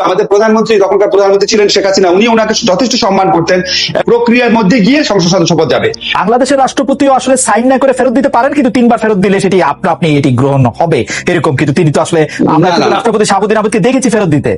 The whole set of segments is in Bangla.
আমাদের প্রধানমন্ত্রী তখনকার প্রধানমন্ত্রী ছিলেন শেখ হাসিনা উনি ওনাকে যথেষ্ট সম্মান করতেন। প্রক্রিয়ার মধ্যে গিয়ে সংসদ সদস্য পদ যাবে। বাংলাদেশের রাষ্ট্রপতিও আসলে সাইন না করে ফেরত দিতে পারেন কিন্তু তিনবার ফেরত দিলে সেটি আপনা আপনি এটি গ্রহণ হবে এরকম কিন্তু তিনি তো আসলে আমরা। রাষ্ট্রপতি শাহাবুদ্দিন আহমেদকে দেখেছি ফেরত দিতে।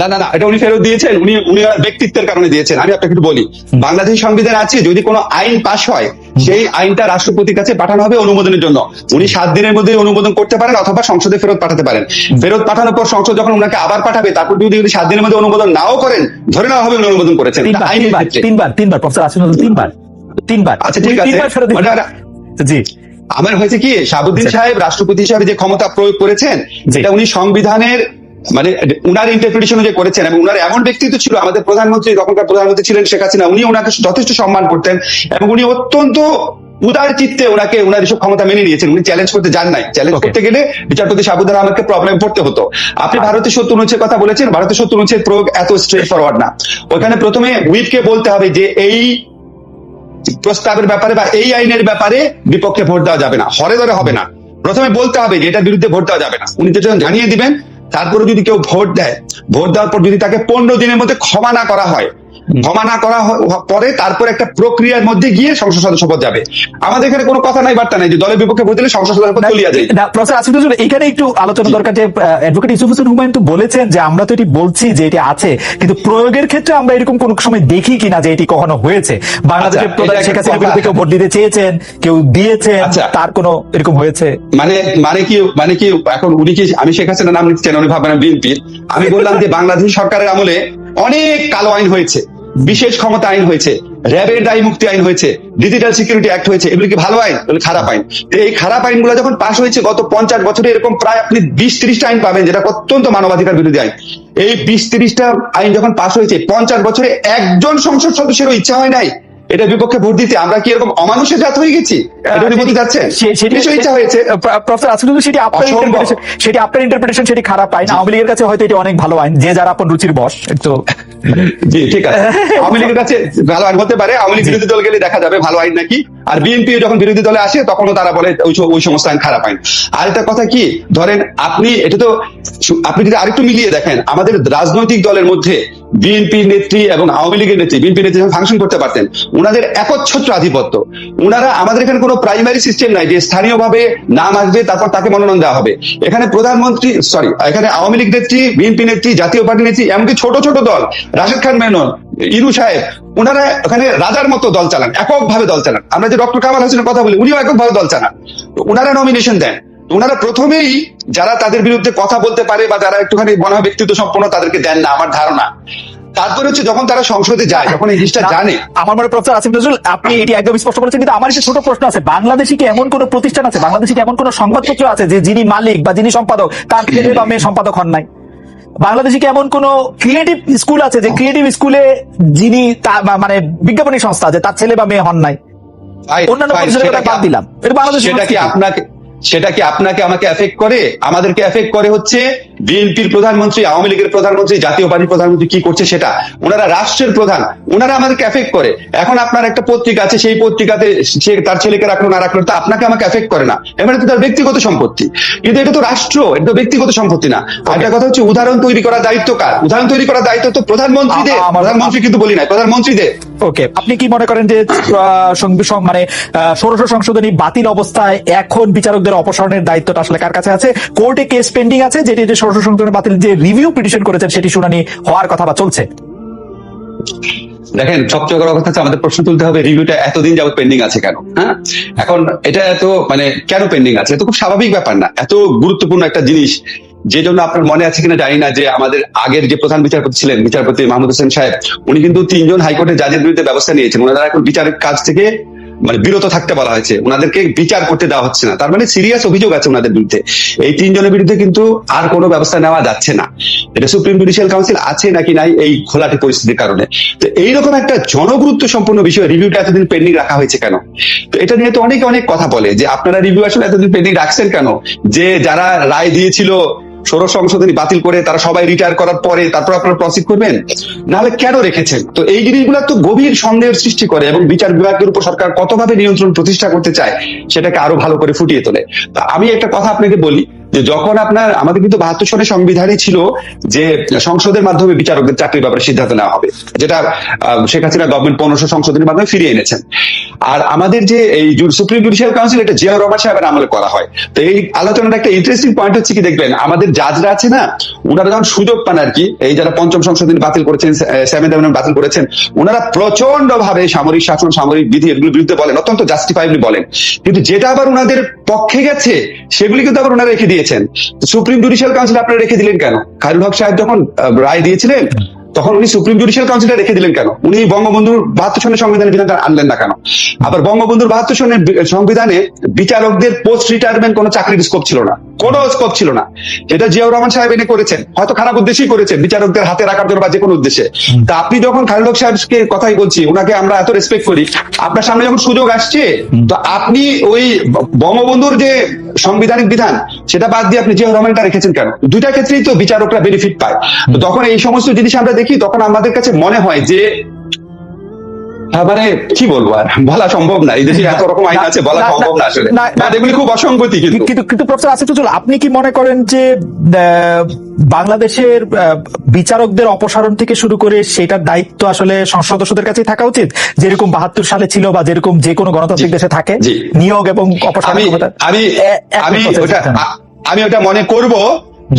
না না না এটা উনি ফেরত দিয়েছেন উনি উনি ব্যক্তিত্বের কারণে দিয়েছেন। আমি আপনাকে একটু বলি বাংলাদেশ সংবিধান আছে যদি কোনো আইন পাশ হয় সেই আইনটা রাষ্ট্রপতির কাছে পাঠানো হবে অনুমোদনের জন্য। উনি সাত দিনের মধ্যে অনুমোদন করতে পারেন অথবা সংসদে ফেরত পাঠাতে পারেন। ফেরত পাঠানোর পর সংসদ যখন ওনাকে আবার পাঠাবে তারপর যদি উনি সাত দিনের মধ্যে অনুমোদন নাও করেন ধরে নেওয়া হবে উনি অনুমোদন করেছেন। তিনবার তিনবার তিনবার প্রফেসর আসিফ তিনবার তিনবার। আচ্ছা, ঠিক আছে। জি। আমার হয়েছে কি শাহাবুদ্দিন আচ্ছা। সাহেব রাষ্ট্রপতি হিসাবে যে ক্ষমতা প্রয়োগ করেছেন যেটা উনি সংবিধানের মানে উনার ইন্টারপ্রিটেশন যে করেছেন এবং উনার এমন ব্যক্তিত্ব ছিল আমাদের প্রধানমন্ত্রী তখনকার প্রধানমন্ত্রী ছিলেন শেখ হাসিনা উনি ওনাকে যথেষ্ট সম্মান করতেন এবং উনি অত্যন্ত উদার চিত্তে ওনাকে ওনার এসব ক্ষমতা মেনে নিয়েছেন। উনি চ্যালেঞ্জ করতে যান নাই। চ্যালেঞ্জ করতে গেলে বিচারপতি শাহাবুদ্দিন আহমেদকে প্রবলেম পড়তে হতো। আপনি ভারতের সত্য অনুচ্ছেদ কথা বলেছেন ভারতের সত্য অনুচ্ছেদ প্রয়োগ এত স্ট্রেট ফরওয়ার্ড না। ওখানে প্রথমে হুইপকে বলতে হবে যে এই প্রস্তাবের ব্যাপারে বা এই আইনের ব্যাপারে বিপক্ষে ভোট দেওয়া যাবে না। হরে ধরে হবে না। প্রথমে বলতে হবে যে এটার বিরুদ্ধে ভোট দেওয়া যাবে না। উনি যেটা জানিয়ে দিবেন তারপরে যদি কেউ ভোট দেয়, ভোট দেওয়ার পর যদি তাকে পনেরো দিনের মধ্যে ক্ষমা না করা হয় ক্ষমা না করা পরে তারপর একটা প্রক্রিয়ার মধ্যে গিয়ে সংসদ সদস্য পদ যাবে। আমাদের এখানে কোনো কথা নাই বার্তা নাই যে দলের বিপক্ষে ভোট দিলে সংসদ সদস্য পদ চলিয়া যায়। প্রফেসর আসিফ নজরুল এখানে একটু আলোচনা দরকার যে অ্যাডভোকেট ইউসুফ হোসেন হুমায়ুন তো বলেছেন যে আমরা তো এটি বলছি যে এটি আছে কিন্তু প্রয়োগের ক্ষেত্রে আমরা এরকম কোন সময় দেখি কিনা যে এটি কখনো হয়েছে। বাংলাদেশের আচ্ছা, প্রধান শেখ হাসিনার বিরুদ্ধে কেউ ভোট দিতে চেয়েছেন কেউ দিয়েছেন আচ্ছা। তার কোনো এরকম হয়েছে? মানে মানে কি মানে কি এখন উনি কি আমি শেখ হাসিনা নাম নিতে চান উনি ভাববেন বিএনপি আমি বললাম যে বাংলাদেশ সরকারের আমলে অনেক কালো আইন হয়েছে, বিশেষ ক্ষমতা আইন হয়েছে, র্যাবের দায়ী মুক্তি আইন হয়েছে, ডিজিটাল সিকিউরিটি অ্যাক্ট হয়েছে, এগুলো কি ভালো আইন? খারাপ আইন। এই খারাপ আইনগুলো যখন পাশ হয়েছে গত পঞ্চাশ বছরে, এরকম প্রায় আপনি বিশ ত্রিশটা আইন পাবেন, যেটা অত্যন্ত মানবাধিকার বিরোধী আইন। এই বিশ ত্রিশটা আইন যখন পাশ হয়েছে, পঞ্চাশ বছরে একজন সংসদ সদস্যেরও ইচ্ছা হয় নাই। এটা বিপক্ষে ভোট দিতে আমরা কি এরকম অমানুষের জাত হয়ে গেছি? এটা উনি বলতে যাচ্ছেন? সে- সেটি ইচ্ছা হয়েছে? প্রফেসর আসিফ সেটি আপনার ইন্টারপ্রিটেশন সেটি আপনার ইন্টারপ্রিটেশন সেটি খারাপ আইন আওয়ামী লীগের কাছে হয়তো এটি অনেক ভালো আইন। যে যারা আপন রুচির বস তো জি ঠিক আছে। আওয়ামী লীগের কাছে ভালো আইন হতে পারে। আওয়ামী লীগ বিরোধী দল গেলে দেখা যাবে ভালো আইন নাকি? আর বিএনপি যখন বিরোধী দলে আসে, তখনও তারা বলে ওই সমস্ত আইন খারাপ আইন আর একটা কথা কি? ধরেন আপনি, এটা তো আপনি যদি আরেকটু মিলিয়ে দেখেন, আমাদের রাজনৈতিক দলের মধ্যে বিএনপি নেত্রী এবং আওয়ামী লীগের নেত্রী বিএনপি নেত্রী যখন ফাংশন করতে পারতেন ওনাদের একচ্ছত্র আধিপত্য। ওনারা আমাদের এখানে কোনো প্রাইমারি সিস্টেম নাই যে স্থানীয়ভাবে নাম আসবে, তারপর তাকে মনোনয়ন দেওয়া হবে। এখানে প্রধানমন্ত্রী সরি এখানে আওয়ামী লীগ নেত্রী বিএনপি নেত্রী, জাতীয় পার্টি নেত্রী, এমনকি ছোট ছোট দল, রাশেদ খান মেনন ইনু সাহেব ওনারা ওখানে রাজার মতো দল চালান এককভাবে দল চালান। আমরা যে ডক্টর কামাল হোসেনের কথা বলি উনিও এককভাবে দল চালান। ওনারা নমিনেশন দেন। ওনারা প্রথমেই যারা তাদের বিরুদ্ধে কথা বলতে পারে বা যারা একটুখানি মনে হয় ব্যক্তিত্ব সম্পন্ন তাদেরকে দেন না আমার ধারণা। তারপরে হচ্ছে যখন তারা সংসদে যায় যখন এই জিনিসটা জানে আমার মনে প্রফেসর আসিফ নজরুল আপনি এটি একদম স্পষ্ট বলেছেন কিন্তু আমার একটা ছোট প্রশ্ন আছে। বাংলাদেশে কি এমন কোন প্রতিষ্ঠান আছে? বাংলাদেশে কি এমন কোন সংবাদপত্র আছে যে যিনি মালিক বা যিনি সম্পাদক তার ছেলে বা মেয়ে সম্পাদক হন নাই? বাংলাদেশে কি এমন কোন ক্রিয়েটিভ স্কুল আছে যে ক্রিয়েটিভ স্কুলে যিনি মানে বিজ্ঞাপনী সংস্থা আছে তার ছেলে বা মেয়ে হন নাই? অন্যান্য বাদ দিলাম। এটা বাংলাদেশ সেটা কি আপনাকে সেটা কি আপনাকে আমাকে এফেক্ট করে? আমাদেরকে এফেক্ট করে হচ্ছে বিএনপির প্রধানমন্ত্রী আওয়ামী লীগের প্রধানমন্ত্রী জাতীয় পার্টির প্রধানমন্ত্রী কি করছে সেটা? ওনারা রাষ্ট্রের প্রধান ওনারা আমাদেরকে এফেক্ট করে। এখন আপনার একটা পত্রিকা আছে সেই পত্রিকাতে সে তার ছেলেকে রাখল না রাখল তা আপনাকে আমাকে এফেক্ট করে না। এবারে তো তার ব্যক্তিগত সম্পত্তি। কিন্তু এটা তো রাষ্ট্র এটা তো ব্যক্তিগত সম্পত্তি না। একটা কথা হচ্ছে উদাহরণ তৈরি করার দায়িত্ব কার? উদাহরণ তৈরি করার দায়িত্ব তো প্রধানমন্ত্রীদের। প্রধানমন্ত্রী কিন্তু বলি নাই প্রধানমন্ত্রীদের। ওকে আপনি কি মনে করেন যে মানে ষোড়শ সংশোধনী বাতিল অবস্থায় এখন বিচারকদের অপসারণের দায়িত্বটা আসলে কার কাছে আছে? কোর্টে কেস পেন্ডিং আছে, যেটি যে ষোড়শ সংশোধনী বাতিল যে রিভিউ পিটিশন করেছেন, সেটি শুনানি হওয়ার কথা বা চলছে? দেখেন সবচেয়ে বড় কথা হচ্ছে আমাদের প্রশ্ন তুলতে হবে রিভিউটা এতদিন যাবত পেন্ডিং আছে কেন? হ্যাঁ? এখন এটা এত মানে কেন পেন্ডিং আছে? এটা তো খুব স্বাভাবিক ব্যাপার না। এত গুরুত্বপূর্ণ একটা জিনিস যে জন্য আপনার মনে আছে কিনা জানি না যে আমাদের আগের যে প্রধান বিচারপতি ছিলেন, বিচারপতি মাহমুদ হোসেন সাহেব, উনি কিন্তু তিনজন হাইকোর্টের জাজের বিরুদ্ধে ব্যবস্থা নিয়েছেন। ওনারা এখন বিচারের কাজ থেকে মানে বিরত থাকতে বলা হয়েছে। ওনাদেরকে বিচার করতে দেওয়া হচ্ছে না। তার মানে সিরিয়াস অভিযোগ আছে ওনাদের বিরুদ্ধে। এই তিনজনের বিরুদ্ধে কিন্তু আর কোনো ব্যবস্থা নেওয়া যাচ্ছে না। এটা সুপ্রিম জুডিশিয়াল কাউন্সিল আছে নাকি নাই, এই ঘোলাটে পরিস্থিতির কারণে। তো এইরকম একটা জনগুরুত্ব সম্পন্ন বিষয় রিভিউটা এতদিন পেন্ডিং রাখা হয়েছে কেন? তো এটা নিয়ে তো অনেকে অনেক কথা বলে যে আপনারা রিভিউ আসলে এতদিন পেন্ডিং রাখছেন কেন? যে যারা রায় দিয়েছিল ষোড়শ সংশোধনী বাতিল করে তারা সবাই রিটায়ার করার পরে তারপর আপনারা প্রসিড করবেন? নাহলে কেন রেখেছেন? তো এই জিনিসগুলো তো গভীর সন্দেহের সৃষ্টি করে এবং বিচার বিভাগের উপর সরকার কতভাবে নিয়ন্ত্রণ প্রতিষ্ঠা করতে চায়, সেটাকে আরও ভালো করে ফুটিয়ে তোলে। তো আমি একটা কথা আপনাকে বলি যে যখন আপনার, আমাদের কিন্তু বাহাত্তর সনের সংবিধানই ছিল যে সংসদের মাধ্যমে বিচারকদের চাকরির ব্যাপারে সিদ্ধান্ত নেওয়া হবে, যেটা শেখ হাসিনা গভর্নমেন্ট পনেরোশো সংশোধনের মাধ্যমে ফিরিয়ে এনেছেন। আর আমাদের যে এই সুপ্রিম জুডিশিয়াল কাউন্সিল, এটা জিয়া রহমান সাহেবের আমলে করা হয়। তো এই আলোচনার একটা ইন্টারেস্টিং পয়েন্ট হচ্ছে কি দেখবেন, আমাদের জাজরা আছে না ওনারা যখন সুযোগ পান আর কি, এই যারা পঞ্চম সংশোধনী বাতিল করেছেন সেভেন বাতিল করেছেন ওনারা প্রচণ্ড ভাবে সামরিক শাসন, সামরিক বিধি এগুলোর বিরুদ্ধে বলেন, অত্যন্ত জাস্টিফাইবলি বলেন। কিন্তু যেটা আবার ওনাদের পক্ষে গেছে, সেগুলি কিন্তু আবার ওনারা রেখে দিয়েছেন। সুপ্রিম জুডিশিয়াল কাউন্সিল আপনারা রেখে দিলেন কেন? খায়রুল হক সাহেব যখন রায় দিয়েছিলেন তখন উনি সুপ্রিম জুডিশিয়াল কাউন্সিলে রেখে দিলেন কেন? উনি বঙ্গবন্ধুর বাহাত্তর সনের সংবিধানের বিধানটা আনলেন না কেন? আবার বঙ্গবন্ধুর বাহাত্তর সনের সংবিধানে বিচারকদের পোস্ট রিটায়ারমেন্ট কোনো চাকরির স্কোপ ছিল না। কোনো স্কোপ ছিল না। যেটা জিয়াউর রহমান সাহেব এনে করেছেন। হয়তো খারাপ উদ্দেশ্যেই করেছেন বিচারকদের হাতে রাখার জন্য বা যে কোনো উদ্দেশ্যে। তা আপনি যখন খালেদ হক সাহেবকে কথাই বলছি ওনাকে আমরা এত রেসপেক্ট করি, আপনার সামনে যখন সুযোগ আসছে, তো আপনি ওই বঙ্গবন্ধুর যে সাংবিধানিক বিধান, সেটা বাদ দিয়ে আপনি জিয়াউর রহমানটা রেখেছেন কেন? দুইটা ক্ষেত্রেই তো বিচারকরা বেনিফিট পায়। তো তখন এই সমস্ত জিনিস আমরা দেখি তখন আমাদের কাছে মনে হয় যে মানে কি বলব আর? বলা সম্ভব না। এই দেশে এত রকম আইন আছে বলা সম্ভব না আসলে। এগুলি খুব অসঙ্গতি কিন্তু। কিন্তু প্রফেসর আসিফুজ্জুল আপনি কি মনে করেন যে বাংলাদেশের বিচারকদের অপসারণ থেকে শুরু করে সেটার দায়িত্ব আসলে সংসদ সদস্যদের কাছেই থাকা উচিত? যেরকম বাহাত্তর সালে ছিল বা যেরকম যে কোনো গণতান্ত্রিক দেশে থাকে নিয়োগ এবং অপসারণ আমি আমি ওটা আমি ওটা মনে করব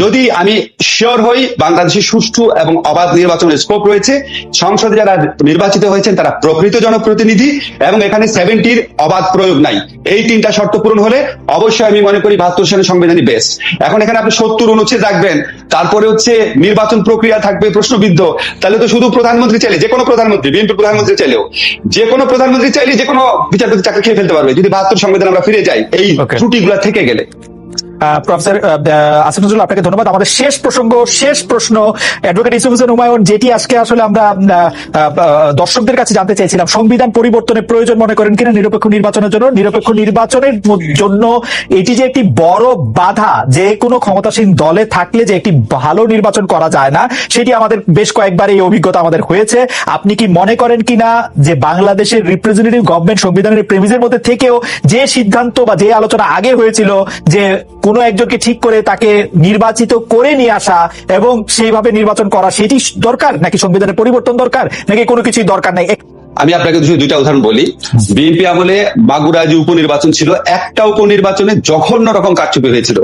যদি আমি শিওর হই বাংলাদেশে সুষ্ঠু এবং অবাধ নির্বাচনের স্কোপ রয়েছে সংসদে যারা নির্বাচিত হয়েছেন তারা প্রকৃত জনপ্রতিনিধি এবং এখানে সেভেন্টির অবাধ প্রয়োগ নাই। এই তিনটা শর্ত পূরণ হলে অবশ্যই আমি মনে করি বাহাত্তর সালের সংবিধানই বেস্ট এখন এখানে আপনি সত্তর অনুচ্ছেদ রাখবেন তারপরে হচ্ছে নির্বাচন প্রক্রিয়া থাকবে প্রশ্নবিদ্ধ তাহলে তো শুধু প্রধানমন্ত্রী চাইলে যে কোনো প্রধানমন্ত্রী বিএনপি প্রধানমন্ত্রী চাইলেও যে কোনো প্রধানমন্ত্রী চাইলে যে কোনো বিচারপতি চাকরি খেয়ে ফেলতে পারবে। যদি বাহাত্তর সংবিধান আমরা ফিরে যাই এই. ত্রুটিগুলো থেকে গেলে। প্রফেসর আসিফুজ্জুল আপনাকে ধন্যবাদ। আমাদের শেষ প্রসঙ্গ, শেষ প্রশ্ন, অ্যাডভোকেট ইসুফ হোসেন হুমায়ুন, যেটি আজকে আসলে আমরা দর্শকদের কাছে জানতে চাইছিলাম সংবিধান পরিবর্তনের প্রয়োজন মনে করেন কিনা নিরপেক্ষ নির্বাচনের জন্য। নিরপেক্ষ নির্বাচনের জন্য এটি যে একটি বড় বাধা, যে কোনো ক্ষমতাসীন দলে থাকলে যে একটি ভালো নির্বাচন করা যায় না, সেটি আমাদের বেশ কয়েকবার এই অভিজ্ঞতা আমাদের হয়েছে। আপনি কি মনে করেন কিনা যে বাংলাদেশের রিপ্রেজেন্টেটিভ গভর্নমেন্ট সংবিধানের প্রেমিসের মধ্যে থেকেও যে সিদ্ধান্ত বা যে আলোচনা আগে হয়েছিল, যে কোনো একজনকে ঠিক করে তাকে নির্বাচিত করে নিয়ে আসা এবং সেইভাবে নির্বাচন করা, সেটি দরকার? নাকি সংবিধানের পরিবর্তন দরকার? নাকি কোনো কিছুই দরকার নাই? আমি আপনাকে দুইটা উদাহরণ বলি। বিএনপি আমলে মাগুরা যে উপনির্বাচন ছিল। একটা উপনির্বাচনে জঘন্য রকম কারচুপি হয়েছিল।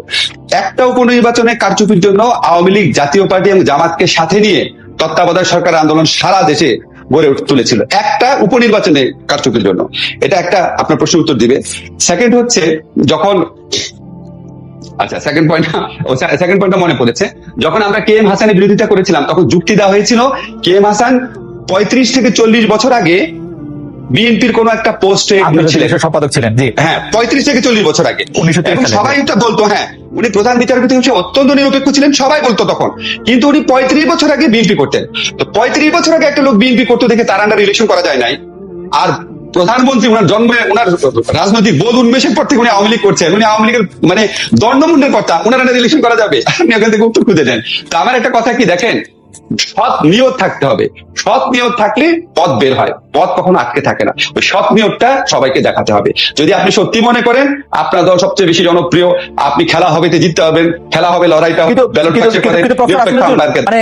একটা উপনির্বাচনে কারচুপির জন্য আওয়ামী লীগ জাতীয় পার্টি এবং জামাতকে সাথে নিয়ে তত্ত্বাবধায়ক সরকার আন্দোলন সারা দেশে গড়ে তুলেছিল। একটা উপনির্বাচনে কারচুপির জন্য। এটা একটা আপনার প্রশ্ন উত্তর দিবে। সেকেন্ড হচ্ছে, যখন আচ্ছা সেকেন্ড পয়েন্ট সেকেন্ড পয়েন্টটা মনে পড়েছে। যখন আমরা কে এম হাসানের বিরোধিতা করেছিলাম তখন যুক্তি দেওয়া হয়েছিল কে এম হাসান পঁয়ত্রিশ থেকে চল্লিশ বছর আগে বিএনপির কোন একটা পোস্টে ছিলেন। সম্পাদক ছিলেন জি। হ্যাঁ পঁয়ত্রিশ থেকে চল্লিশ বছর আগে। 1923 এবং সালে। সবাই এটা বলতো হ্যাঁ উনি প্রধান বিচারপতি হিসেবে অত্যন্ত নিরপেক্ষ ছিলেন সবাই বলতো তখন। কিন্তু উনি পঁয়ত্রিশ বছর আগে বিএনপি করতেন। তো পঁয়ত্রিশ বছর আগে একটা লোক বিএনপি করতে দেখে তার আন্ডার রিলেশন করা যায় নাই। আর প্রধানমন্ত্রী ওনার জন্মে, ওনার রাজনৈতিক বোধ উন্মেষের পর থেকে উনি আওয়ামী লীগ করছেন। উনি আওয়ামী লীগের মানে দণ্ডমুন্ডের কথা ওনার একটা ইলেকশন করা যাবে। আপনি ওখান থেকে উত্তর খুঁজে দেন তো আমার একটা কথা কি, দেখেন সৎ নিয়ত থাকতে হবে। সৎ নিয়ত থাকলে পথ বের হয়। পথ কখনো আটকে থাকে না। ওই সৎ নিয়তটা সবাইকে দেখাতে হবে। যদি আপনি সত্যি মনে করেন আপনার দল সবচেয়ে বেশি জনপ্রিয় আপনি খেলা হবে জিততে হবেন খেলা হবে লড়াইটা। মানে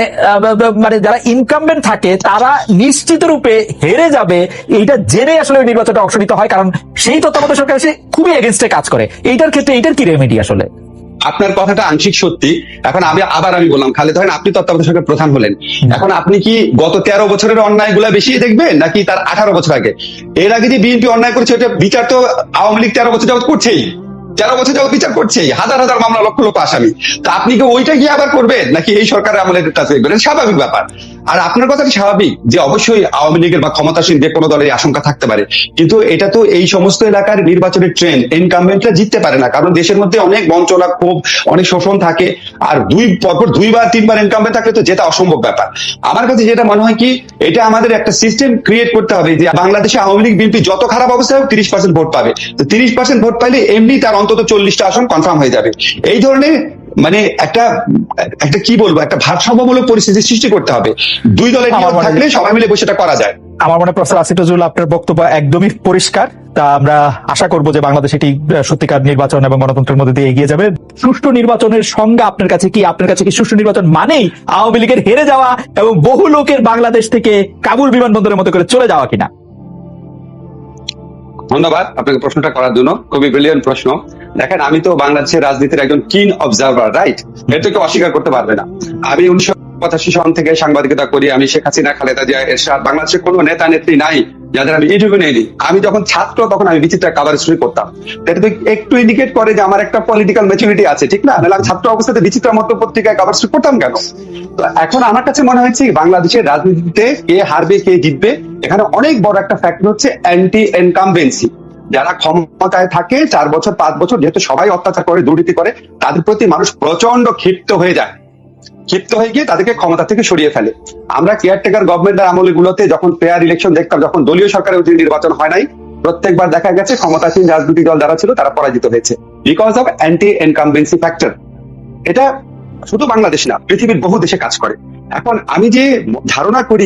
মানে যারা ইনকামবেন্ট থাকে তারা নিশ্চিত রূপে হেরে যাবে। এইটা জেনে আসলে ওই নির্বাচনটা অংশ নিতে হয় কারণ সেই তত্ত্বাবধায়ক সরকার এসে খুবই এগেনস্টে কাজ করে। এইটার ক্ষেত্রে এইটার কি রেমেডি আসলে? আপনার কথাটা আংশিক সত্যি। এখন আমি আবার আমি বললাম খালি ধরেন আপনি তত্ত্বাবধায়ক সরকার প্রধান হলেন। এখন আপনি কি গত তেরো বছরের অন্যায়গুলা বেশি দেখবেন নাকি তার আঠারো বছর আগে? এর আগে যে বিএনপি অন্যায় করেছে ওটা বিচার তো আওয়ামী লীগ তেরো বছর যাবত করছেই। তেরো বছর যাবত বিচার করছেই হাজার হাজার মামলা লক্ষ লক্ষ আসামি। তা আপনি কি ওইটা গিয়ে আবার করবেন, নাকি এই সরকারের আমলের কাছে স্বাভাবিক ব্যাপার। আর আপনার কথাটি স্বাভাবিক যে অবশ্যই আওয়ামী লীগের বা ক্ষমতাসীন যে কোনো দলের আশঙ্কা থাকতে পারে। কিন্তু এটা তো এই সমস্ত এলাকার নির্বাচনের ট্রেন্ড ইনকামেন্টরা জিততে পারে না। কারণ দেশের মধ্যে অনেক বঞ্চনা, ক্ষোভ, অনেক শোষণ থাকে। আর দুই, পরপর দুইবার, তিনবার ইনকামেন্ট থাকলে তো যেটা অসম্ভব ব্যাপার। আমার কাছে যেটা মনে হয় কি, এটা আমাদের একটা সিস্টেম ক্রিয়েট করতে হবে যে বাংলাদেশে আওয়ামী লীগ, বিএনপি যত খারাপ অবস্থা হোক, তিরিশ পার্সেন্ট ভোট পাবে। তো তিরিশ পার্সেন্ট ভোট পাইলে এমনি তার অন্তত চল্লিশটা আসন কনফার্ম হয়ে যাবে। এই ধরনের মানে একটা একটা কি বলব একটা ভারসাম্যমূলক পরিস্থিতি সৃষ্টি করতে হবে। দুই দলের নিয়ম থাকলে সবাই মিলে বসে এটা করা যায়। আমার মনে প্রফেসর আসিফ নজরুল আপনার বক্তব্য একদমই পরিষ্কার। তা আমরা আশা করব যে বাংলাদেশ এটি সত্যিকার নির্বাচন এবং গণতন্ত্রের মধ্যে দিয়ে এগিয়ে যাবে। সুষ্ঠু নির্বাচনের সংজ্ঞা আপনার কাছে কি? আপনার কাছে কি সুষ্ঠু নির্বাচন মানেই আওয়ামী লীগের হেরে যাওয়া এবং বহু লোকের বাংলাদেশ থেকে কাবুল বিমানবন্দরের মতো করে চলে যাওয়া কিনা? ধন্যবাদ আপনাকে প্রশ্নটা করার জন্য। খুবই ব্রিলিয়ান প্রশ্ন। দেখেন, আমি তো বাংলাদেশের রাজনীতির একজন কিন অবজারভার রাইট এটা কেউ অস্বীকার করতে পারবে না। আমি উনিশশো পঁচাশি সন থেকে সাংবাদিকতা করি, আমি শেখ হাসিনা, খালেদা জিয়া, এরশাদ, বাংলাদেশের কোনো নেতা, নেত্রী নাই, যাদের আমি নেইনি। আমি যখন ছাত্র, তখন আমি কাভার শুরু করতাম। এটা তো একটু ইন্ডিকেট করে যে আমার একটা পলিটিক্যাল আছে, ঠিক না? আমি ছাত্র অবস্থাতে মতো পত্রিকায় কাভার শুরু করতাম কেন? তো এখন আমার কাছে মনে হয়েছে বাংলাদেশের রাজনীতিতে কে হারবে, কে জিতবে, এখানে অনেক বড় একটা ফ্যাক্টর হচ্ছে অ্যান্টি এনকামবেন্সি যারা ক্ষমতায় থাকে, চার বছর, পাঁচ বছর, যেহেতু সবাই অত্যাচার করে, দুর্নীতি করে, তাদের প্রতি মানুষ প্রচণ্ড ক্ষিপ্ত হয়ে যায়। ক্ষিপ্ত হয়ে গিয়ে তাদেরকে ক্ষমতা থেকে সরিয়ে ফেলে। আমরা কেয়ারটেকার গভর্নমেন্টের আমলগুলোতে যখন পেয়ার ইলেকশন দেখতাম, যখন দলীয় সরকারের অধীনে নির্বাচন হয় নাই, প্রত্যেকবার দেখা গেছে ক্ষমতাসীন রাজনৈতিক দল যারা ছিল, তারা পরাজিত হয়েছে। Because of anti incumbency factor এটা শুধু বাংলাদেশ না, পৃথিবীর বহু দেশে কাজ করে। এখন আমি যে ধারণা করি